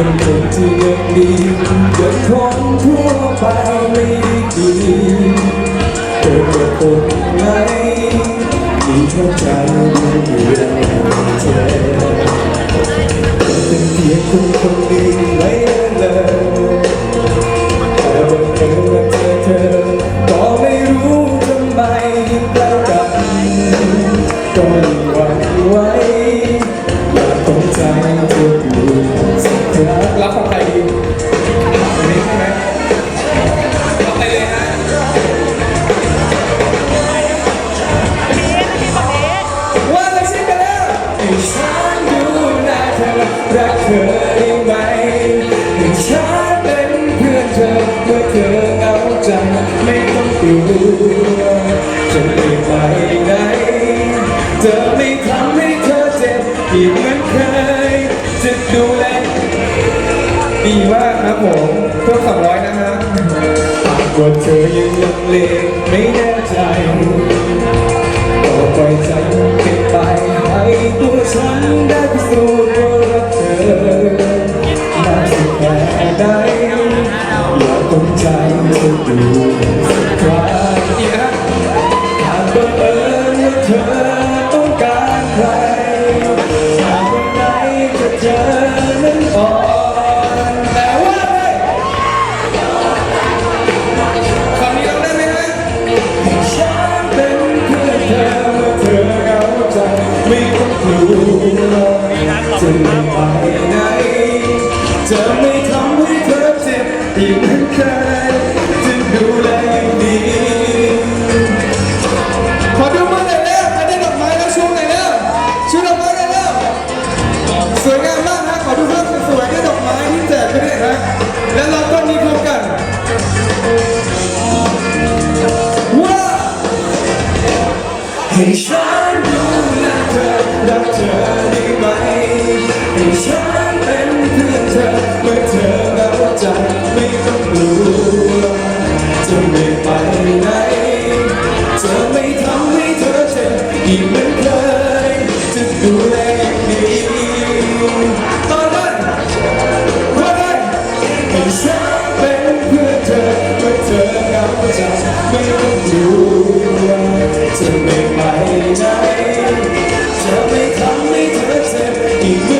เป็นคนที่ยังดีเกินคนทั่วไปไม่ได้ดีเกิดกับคนไหนมีเข้าใจ ฉันดูแลเธอรักเธอได้ไหมให้ฉันเป็นเพื่อนเธอเมื่อเธอเหงาใจไม่ต้องกลัวจะไม่ไปไหนจะไม่ทำให้เธอเจ็บอีกเหมือนเคยจะดูแลดีมากครับผมเพิ่มสองร้อยนะฮะหากว่าเธอยังลังเลไม่แน่ใจ ฉันได้พิสูจน์ว่ารักเธอมาสักแค่ไหนอย่าตกใจเธอดูสักครั้งอีกนะหากบังเอิญว่าเธอ จะไม่ไปไหนจะไม่ทำให้เธอเจ็บอีกเหมือนเคยจะดูแลอย่างดีขอดูมือหน่อยเร็วใครได้ดอกไม้แล้วชูหน่อยเร็วชูดอกไม้หน่อยเร็วสวยงามมากนะขอดูภาพสวยๆด้วยดอกไม้ที่แจกไปด้วยนะแล้วเราก็มีพบกันว้าให้ฉัน จะไม่ไปไหนจะไม่ทำให้เธอเจ็บอีกเหมือนเคยจะดูแลอย่างดีตอนนั้นวันนั้นให้ฉันเป็นเพื่อเธอเมื่อเธอเหงาใจไม่ต้องกลัวจะไม่ไปไหนจะไม่ทำให้เธอเจ็บอีกเหมือน